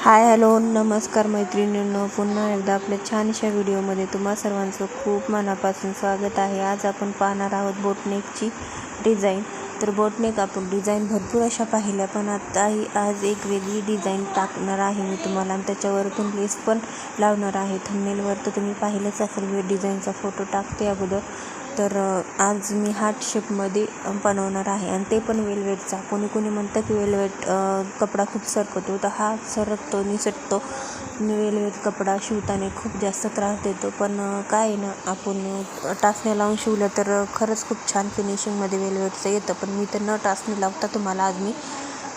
Hi hello नमस्कार मैत्रिणींनो. पुन्हा एकदा आपल्या छानशा व्हिडिओमध्ये तुम्हा सर्वांचं खूप मनापासून स्वागत आहे. आज आपण पाहणार आहोत बोटनेकची डिझाईन. तर बोटनेक आपण डिझाईन भरपूर अशा पाहिल्या पण आताही आज एक वेगळी डिझाईन टाकणार आहे मी तुम्हाला. आणि त्याच्यावरतून लेस पण लावणार आहे. थंबनेलवर तर तुम्ही पाहिलंच असेल मी डिझाईनचा फोटो टाकते अगोदर. तर आज मी हार्ट शेपमध्ये बनवणार आहे. आणि ते पण वेलवेटचा. कोणी कोणी म्हणतं की वेलवेट कपडा खूप सरकतो. तर हा सरकतो निसटतो. आणि वेलवेट कपडा शिवताना खूप जास्त त्रास देतो. पण काय आहे ना आपण अ, टाचण्या लावून शिवलं तर खरंच खूप छान फिनिशिंगमध्ये वेलवेटचं येतं. पण मी तर न टाचणी लावता तुम्हाला आज मी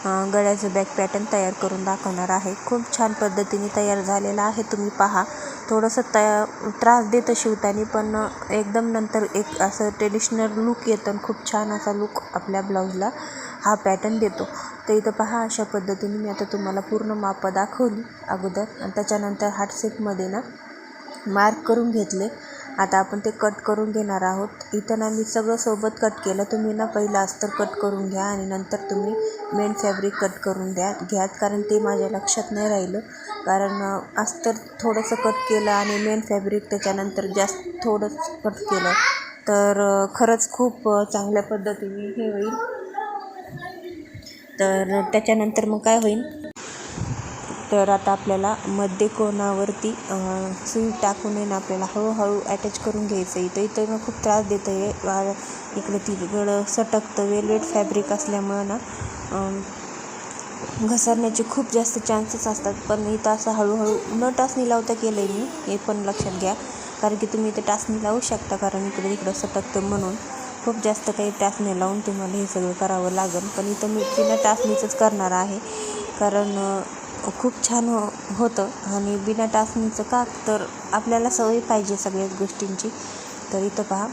गळ्याचं बॅक पॅटर्न तयार करून दाखवणार आहे. खूप छान पद्धतीने तयार झालेला आहे. तुम्ही पहा. थोडंसं तया त्रास देतं शिवताना पण एकदम नंतर एक असं ट्रेडिशनल लुक येतं आणि खूप छान असा लुक आपल्या ब्लाऊजला हा पॅटर्न देतो. तर इथं पहा अशा पद्धतीने मी आता तुम्हाला पूर्ण मापं दाखवली अगोदर. आणि त्याच्यानंतर हार्टसेपमध्ये ना मार्क करून घेतले. आता आपण ते कट करून घेणार आहोत. इथं ना मी सगळं सोबत कट केलं. तुम्ही ना पहिलं अस्तर कट करून घ्या आणि नंतर तुम्ही मेन फॅब्रिक कट करून द्या. घ्या कारण ते माझ्या लक्षात नाही राहिलं. कारण अस्तर थोडंसं कट केलं आणि मेन फॅब्रिक त्याच्यानंतर जास्त थोडंच कट केलं. तर खरंच खूप चांगल्या पद्धतीने हे होईल. तर त्याच्यानंतर मग काय होईल? तर आता आपल्याला मध्य कोणावरती सुई टाकून आहे ना आपल्याला हळूहळू अटॅच करून घ्यायचं आहे. इथं इथं ना खूप त्रास देतं आहे इकडं तिकडं सटकतं. वेलवेट फॅब्रिक असल्यामुळं ना घसरण्याचे खूप जास्त चान्सेस असतात. पण इथं असं हळूहळू न टाचणी लावता केलं आहे मी. हे पण लक्षात घ्या. कारण की तुम्ही इथं टाचणी लावू शकता. कारण इकडे तिकडं सटकतं म्हणून खूप जास्त काही टाचणी लावून तुम्हाला हे सगळं करावं लागेल. पण इथं मी बिना टाचणीचंच करणार आहे. कारण खूप छान हो होतं. आणि बिना टाचणीचं का? तर आपल्याला सवय पाहिजे सगळ्याच गोष्टींची. तर इथं पहा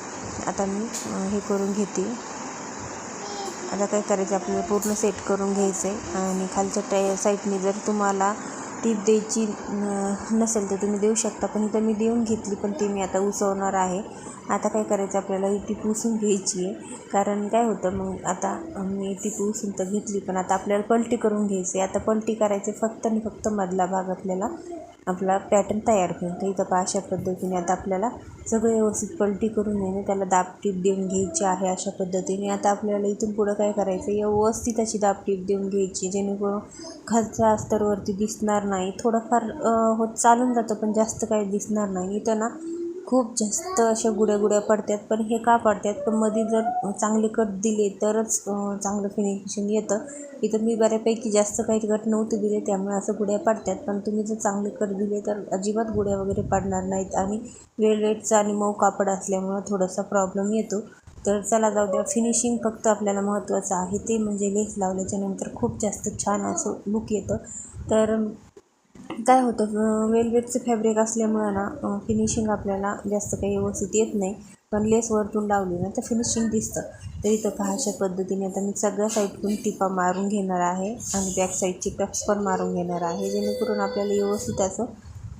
आता मी हे करून घेते. आता काय करायचं? आपल्याला पूर्ण सेट करून घ्यायचं आहे आणि खालच्या टाय साईडने जर तुम्हाला टीप द्यायची नसेल तर तुम्ही देऊ शकता. पण इथं मी देऊन घेतली पण ती मी आता उसवणार आहे. आता काय करायचं आपल्याला? ही टीप उसून घ्यायची आहे. कारण काय होतं मग आता मी टीप उसून तर घेतली पण आता आपल्याला पलटी करून घ्यायची आहे. आता पलटी करायची फक्त आणि फक्त मधला भाग आपल्याला आपला पॅटर्न तयार होईल. तर इथं पहा अशा पद्धतीने आता आपल्याला सगळं व्यवस्थित पलटी करून येणे त्याला दाबटीप देऊन घ्यायची आहे अशा पद्धतीने. आता आपल्याला इथून पुढं काय करायचं? व्यवस्थित अशी दाबटीप देऊन घ्यायची जेणेकरून खालच्या अस्तरवरती दिसणार नाही. थोडंफार होत चालून जातं पण जास्त काही दिसणार नाही. इथं ना खूप जास्त अशा गुड्या गुड्या पडतात पण हे का पडतात? पण मध्ये जर चांगले कट दिले तरच चांगलं फिनिशिंग येतं. इथं मी बऱ्यापैकी जास्त काही कट नव्हते दिले त्यामुळे असं गुड्या पडतात. पण तुम्ही जर चांगले कट दिले तर अजिबात गुड्या वगैरे पडणार नाहीत. आणि वेलवेटचा आणि मऊ कापड असल्यामुळं थोडासा प्रॉब्लेम येतो. तर चला जाऊ द्या. फिनिशिंग फक्त आपल्याला महत्त्वाचं आहे. ते म्हणजे लेस लावल्याच्यानंतर खूप जास्त छान असं लुक येतं. तर काय होतं वेलवेटचं फॅब्रिक असल्यामुळं ना फिनिशिंग आपल्याला जास्त काही व्यवस्थित येत नाही. पण लेस वरतून लावली ना तर फिनिशिंग दिसतं. तर इथं अशा पद्धतीने आता मी सगळ्या साईडकडून टिपा मारून घेणार आहे आणि बॅक साईडची टक्स पण मारून घेणार आहे जेणेकरून आपल्याला व्यवस्थित असं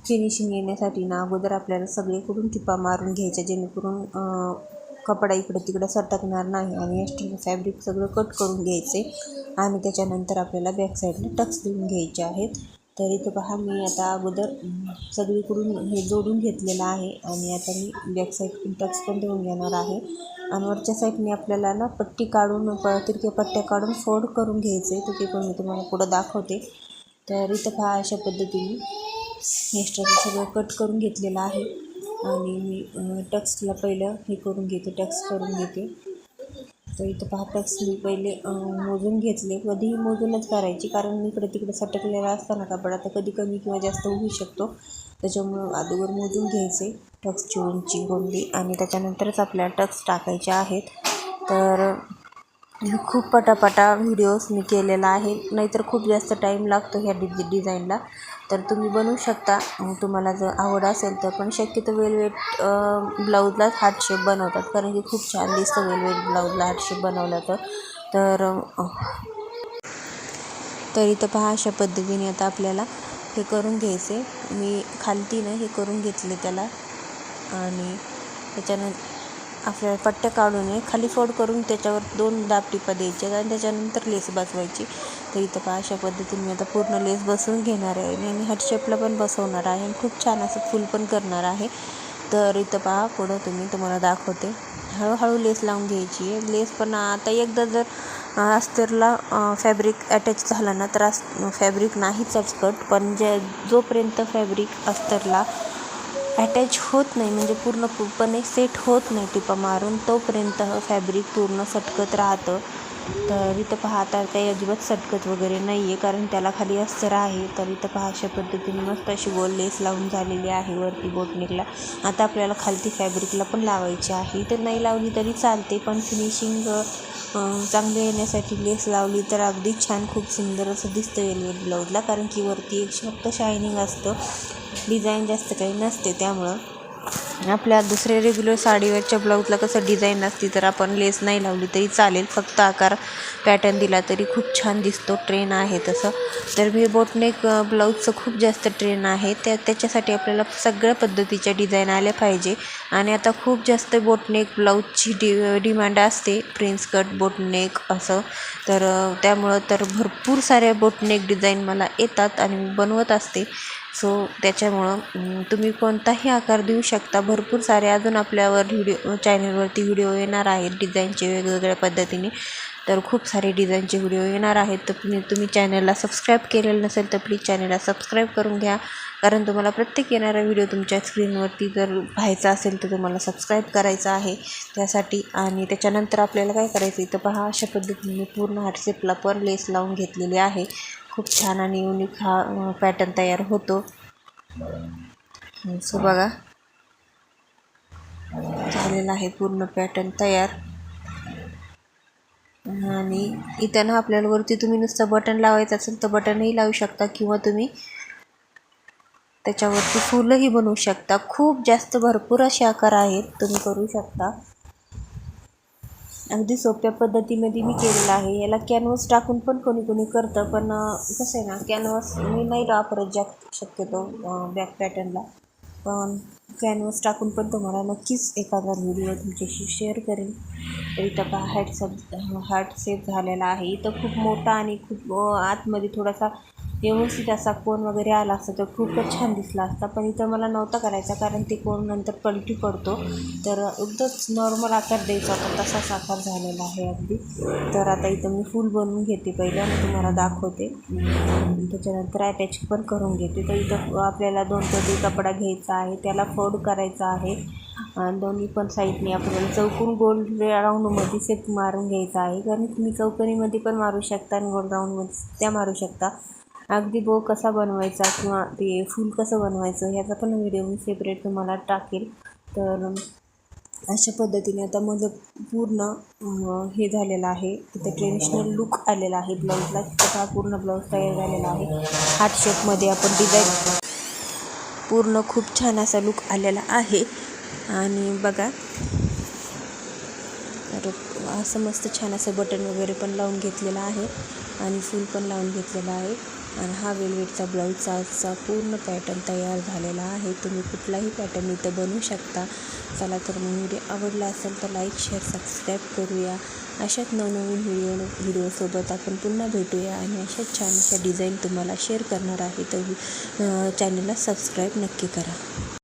फिनिशिंग येण्यासाठी ना अगोदर आपल्याला सगळीकडून टिपा मारून घ्यायच्या जेणेकरून कपडा इकडं तिकडं सटकणार नाही आणि एक्स्ट्रा फॅब्रिक सगळं कट करून घ्यायचे आणि त्याच्यानंतर आपल्याला बॅक साईडला टक्स देऊन घ्यायचे आहेत. तर इथं पहा मी आता अगोदर सगळीकडून हे जोडून घेतलेलं आहे आणि आता मी बॅक साईड टक्स पण देऊन घेणार आहे. आणि वरच्या साईडने आपल्याला ना पट्टी काढून प तिरक्या पट्ट्या काढून फोल्ड करून घ्यायचे तर ते पण मी तुम्हाला पुढं दाखवते. तर इथं पहा अशा पद्धतीने एक्स्ट्राचं सगळं कट करून घेतलेलं आहे. आणि मी टक्सला पहिलं हे करून घेते टक्स करून घेते. तर इथं पाहताच टक्स मी पहिले मोजून घेतले. कधीही मोजूनच करायची कारण मी इकडे तिकडे सटकलेला असताना कापड आता कधी कमी किंवा जास्त होऊ शकतो. त्याच्यामुळं अगोदर मोजून घ्यायचे. टक्सची उंची रुंदी आणि त्याच्यानंतरच आपल्याला टक्स टाकायचे आहेत. तर खूप पटापटा व्हिडिओज मी केलेला आहे. नाहीतर खूप जास्त टाईम लागतो ह्या डि डिझाईनला तर तुम्ही बनवू शकता. तुम्हाला जर आवड असेल तर पण शक्यतो वेलवेट ब्लाऊजलाच हार्ट शेप बनवतात. कारण की खूप छान दिसतं वेलवेट ब्लाऊजला हार्ट शेप बनवला तर. तर तरी तर इथं पहा अशा पद्धतीने आता आपल्याला हे करून घ्यायचे. मी खालतीनं हे करून घेतले त्याला. आणि त्याच्यानंतर आपल्याला पट्ट्या काढून आहे खाली फोड करून त्याच्यावर दोन दाब टिपा द्यायच्या आणि त्याच्यानंतर लेस बसवायची. तर इथं पहा अशा पद्धतीने मी आता पूर्ण लेस बसवून घेणार आहे आणि हटशेपला पण बसवणार आहे आणि खूप छान असं फुल पण करणार आहे. तर इथं पहा पुढं तुम्ही तुम्हाला दाखवते. हळूहळू लेस लावून घ्यायची आहे. लेस पण आता एकदा जर अस्तरला फॅब्रिक अटॅच झाला ना तर अस फॅब्रिक नाहीच चटकट पण जे जोपर्यंत फॅब्रिक अस्तरला अटॅच होत नाही म्हणजे पूर्णपणे सेट होत नाही टिपा मारून. तोपर्यंत फॅब्रिक पूर्ण सटकत राहतं. तर इथं पहा आता काही अजिबात सटकत वगैरे नाही आहे कारण त्याला खाली अस्तर आहे. तर इथं पहा अशा पद्धतीने मस्त अशी गोल लेस लावून झालेली आहे वरती बोटनेकला आता आपल्याला खालती फॅब्रिकला पण लावायची आहे. तर नाही लावली तरी चालते पण फिनिशिंग चांगले येण्यासाठी लेस लावली तर अगदी छान खूप सुंदर असं दिसतं वेलवेट ब्लाऊजला कारण की वरती एक फक्त शायनिंग असतं. डिझाईन जास्त काही नसते त्यामुळं. आपल्या दुसऱ्या रेग्युलर साडीवरच्या ब्लाऊजला कसं डिझाईन नसती तर आपण लेस नाही लावली तरी चालेल. फक्त आकार पॅटर्न दिला तरी खूप छान दिसतो. ट्रेन आहे तसं. तर मी बोटनेक ब्लाऊजचं खूप जास्त ट्रेन आहे. त्या त्याच्यासाठी आपल्याला सगळ्या पद्धतीच्या डिझाईन आल्या पाहिजे. आणि आता खूप जास्त बोटनेक ब्लाऊजची डि डिमांड असते. प्रिन्स कट बोटनेक असं. तर त्यामुळं तर भरपूर साऱ्या बोटनेक डिझाईन मला येतात आणि मी बनवत असते. सो त्याच्यामुळं तुम्ही कोणताही आकार देऊ शकता. भरपूर सारे अजून आपल्यावर व्हिडिओ चॅनलवरती व्हिडिओ येणार आहेत. डिझाईनचे वेगवेगळ्या पद्धतीने. तर खूप सारे डिझाईनचे व्हिडिओ येणार आहेत. तर तुम्ही तुम्ही चॅनलला सबस्क्राईब केलेलं नसेल तर प्लीज चॅनलला सबस्क्राईब करून घ्या. कारण तुम्हाला प्रत्येक येणारा व्हिडिओ तुमच्या स्क्रीनवरती जर पाहायचा असेल तर तुम्हाला सबस्क्राईब करायचा आहे. त्यासाठी आणि त्याच्यानंतर आपल्याला काय करायचं इथं पहा अशा पद्धतीने पूर्ण हार्टशेपला पण लेस लावून घेतलेली आहे. खूप छान आणि युनिक हा पॅटर्न तयार होतो. सो बघा. झालेला आहे पूर्ण पॅटर्न तयार. आणि इथं ना आपल्याला वरती तुम्ही नुसतं बटन लावायचं असेल तर बटनही लावू शकता किंवा तुम्ही त्याच्यावरती फुलंही बनवू शकता. खूप जास्त भरपूर असे आकार आहेत तुम्ही करू शकता. अगदी सोप्या पद्धतीमध्ये मी केलेलं आहे. याला कॅनव्हस टाकून पण कोणी कोणी करतं पण कसं आहे ना कॅनव्हस मी नाही वापरत जास्त शक्यतो बॅक पॅटर्नला पण कॅनव्हस टाकून पण तुम्हाला नक्कीच एखादा व्हिडिओ तुमच्याशी शेअर करेन. तर इथं का हॅट सब हार्ट सेप झालेला आहे. इथं खूप मोठा आणि खूप आतमध्ये थोडासा व्यवस्थित असा कोण वगैरे आला असता तर खूपच छान दिसला असता. पण इथं मला नव्हता करायचा कारण ते कोण नंतर पलटी पडतो. तर एकदाच नॉर्मल आकार द्यायचा होता. तसाच आकार झालेला आहे अगदी. तर आता इथं मी फुल बनवून घेते पहिलं. आणि तुम्हाला दाखवते. त्याच्यानंतर अटॅच पण करून घेते. तर इथं आपल्याला दोन कधी कपडा घ्यायचा आहे. त्याला फोल्ड करायचा आहे. दोन्ही पण साईडने आपल्याला चौकून गोल राऊंडमध्ये सेप मारून घ्यायचा आहे. कारण तुम्ही चौकणीमध्ये पण मारू शकता आणि गोल राऊंडमध्ये त्या मारू शकता. अगदी बो कसा बनवायचा किंवा ते फूल कसं बनवायचं ह्याचा पण व्हिडिओ मी सेपरेट तुम्हाला टाकेल. तर अशा पद्धतीने आता माझं पूर्ण हे झालेलं आहे. तिथं ट्रेडिशनल लुक आलेला आहे ब्लाऊजला तसा पूर्ण ब्लाऊज तयार झालेला आहे. हार्ट शेपमध्ये आपण डिझाईन पूर्ण खूप छान असा लुक आलेला आहे. आणि बघा तर असं मस्त छान असं बटन वगैरे पण लावून घेतलेलं आहे. आणि फूल पण लावून घेतलेलं आहे. आणि हा वेलवेटचा ब्लाऊजचा पूर्ण पॅटर्न तयार झालेला आहे. तुम्ही कुठलाही पॅटर्न इथं बनवू शकता. चला तर मग व्हिडिओ आवडला असेल तर लाईक शेअर सबस्क्राईब करूया. अशाच नवनवीन व्हिडिओ व्हिडिओसोबत आपण पुन्हा भेटूया आणि अशाच छान अशा डिझाईन तुम्हाला शेअर करणार आहे तर चॅनलला सबस्क्राईब नक्की करा.